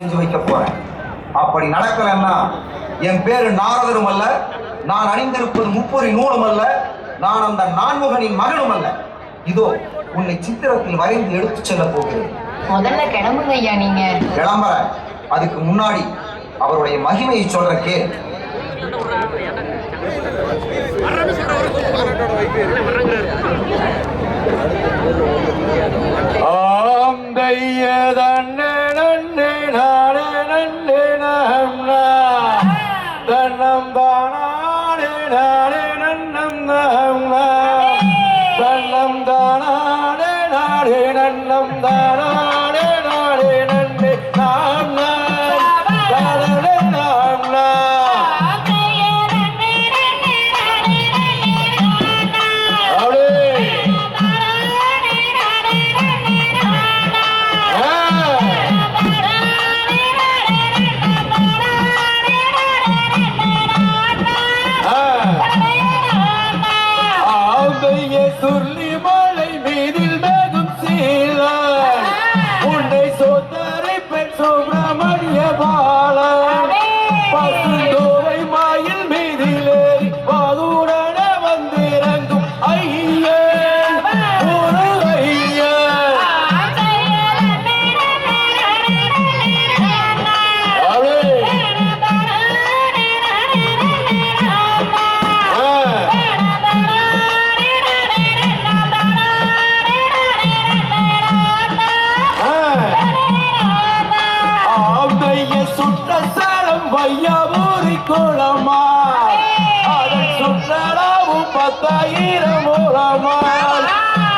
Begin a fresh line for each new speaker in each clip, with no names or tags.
செஞ்சு வைக்க போறேன். அப்படி நடக்கலன்னா என் பேரு நாரதரும் அல்ல நான் அணிந்திருப்பது முப்பொறி நூலும் அல்ல நான் அந்த நான்முகனின் மகனும் அல்ல. இதோ உன்னை சித்திரத்தில் வரைந்து எடுத்துச் செல்ல போகிறேன்.
முதல்ல கிளம்புங்க ஐயா நீங்க.
கிளம்புற அதுக்கு முன்னாடி அவருடைய மகிமையை சொல்ற கே
ஆம் தைய Canada. ஆந்தைய சுற்ற சலம் வையாவூரி குளமா? அதன் சுற்றளவும் பத்தாயிரம் மூலமா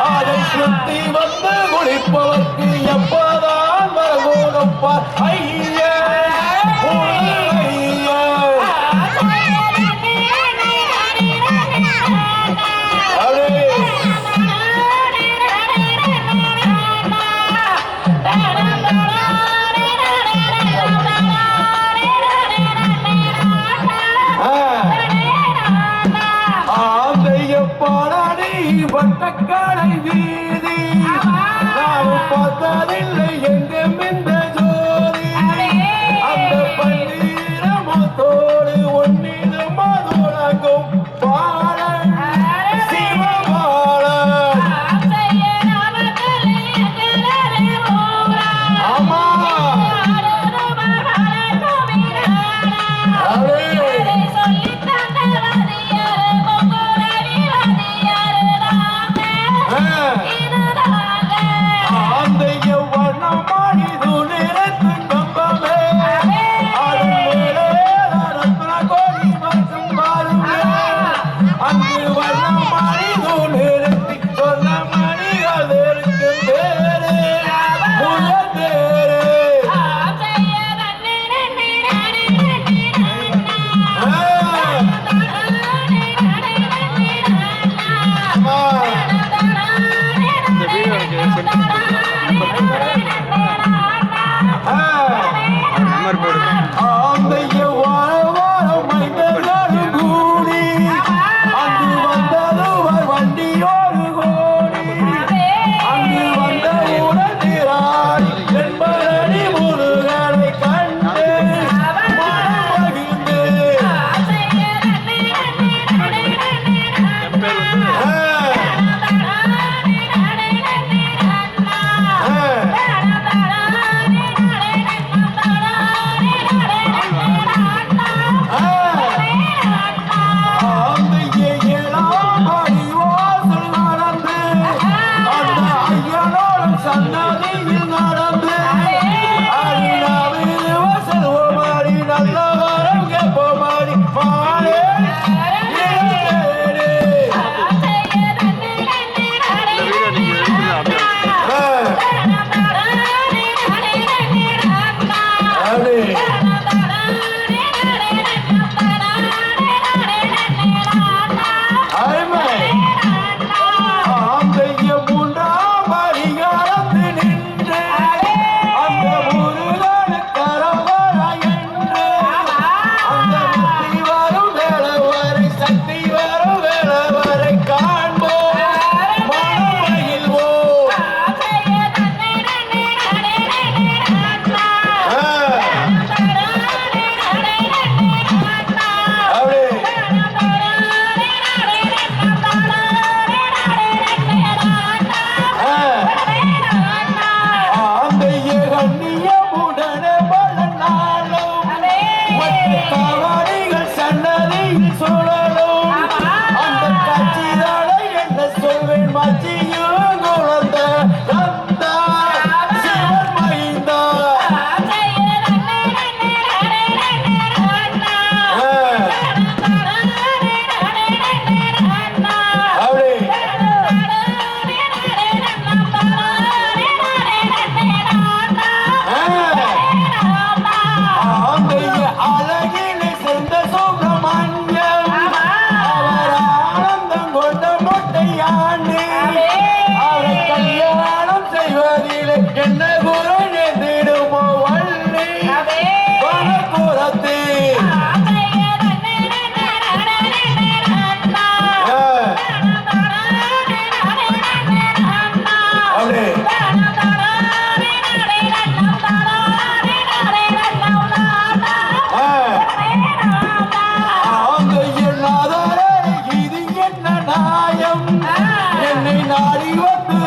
அதை சுத்தி வந்து குளிப்பவர்க்கு எப்பதான்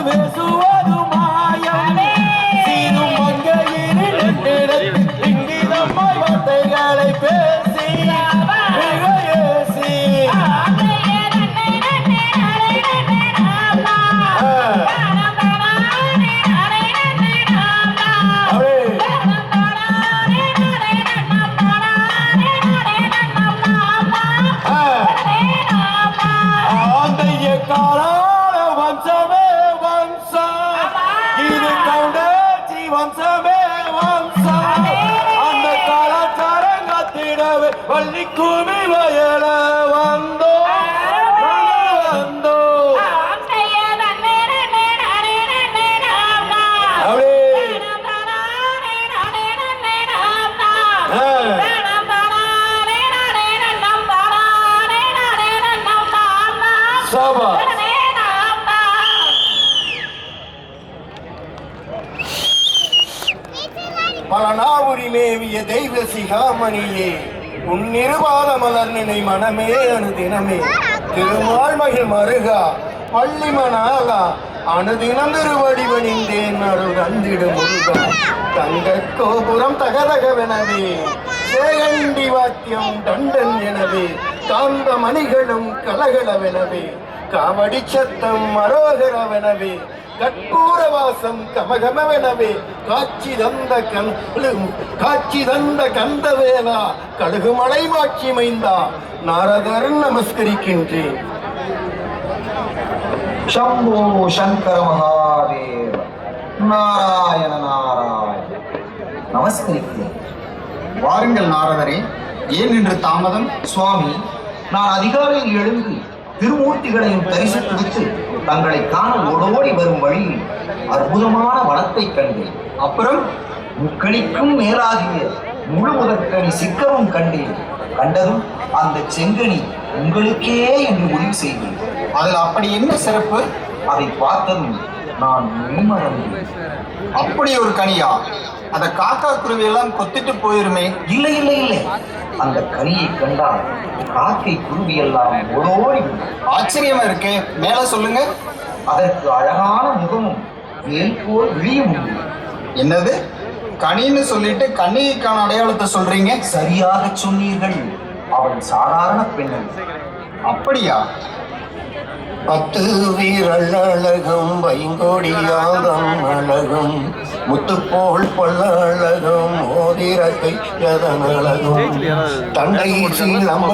cabeça.
பள்ளி கூவி வயல வந்தோ. வந்தோ. சபா. பல நாவுரி மேவிய தெய்வ சிகாமணியே. உன் மலர் நினை மனமே அனுதினமே. திருமால் மகிழ் மருகா பள்ளி மணாலா அணுதினம் திருவடிவணிந்தேன் அருள் தந்திடு முருகா. தங்க கோபுரம் தகதகவெனவே சேகண்டி வாத்தியம் தண்டன் எனவே காந்த மணிகளும் கலகலவெனவே காவடி சத்தம் மரோகரவெனவே கற்பூரவாசம் கமகமவனவே காட்சி தந்த கண் காட்சி தந்த கந்தவேலா கடுகு மலை மாட்சி மைந்தா நாரதர் நமஸ்கரிக்கின்றேன்.
சம்போ சங்கர மகாதேவ நாராயண நாராயண. நமஸ்கரிக்கிறேன். வாருங்கள் நாரதரே. ஏன் என்று தாமதம்? சுவாமி நான் அதிகாலையில் எழுந்து திருமூர்த்திகளையும் தரிசித்துவிட்டு தங்களை காண ஓடோடி வரும் வழியில் அற்புதமான வனத்தை கண்டேன். அப்புறம் முக்களிக்கும் மேலாகிய முழு முதற்கனி சிக்கமும் கண்டேன். கண்டதும் அந்த செங்கனி உங்களுக்கே என்று முடிவு செய்தேன். அதில் அப்படி என்ன சிறப்பு? அதை பார்த்ததும் நான் அப்படி ஒரு கனியா? அந்த காக்கா குருவி எல்லாம் கொத்திட்டு போயிருமே. இல்லை இல்லை இல்லை. அந்த கனியை கண்டால் காக்கை குருவி எல்லாம் ஓடோடி ஆச்சரியமா இருக்கே. மேல சொல்லுங்க. அதற்கு அழகான முகமும் வேல் போல் விழியும் என்னது? கனின்னு சொல்லிட்டு கண்ணிகைக்கான அடையாளத்தை சொல்றீங்க? சரியாக சொன்னீர்கள். அவள் சாதாரண பெண்ணன் அப்படியா?
பத்து வீரல் அழகும் வைங்கோடியாகம் அழகும் முத்துப்போல் பல்ல அழகும் மோதிரத்தை எதன் அழகும். தண்டை சீலம்ப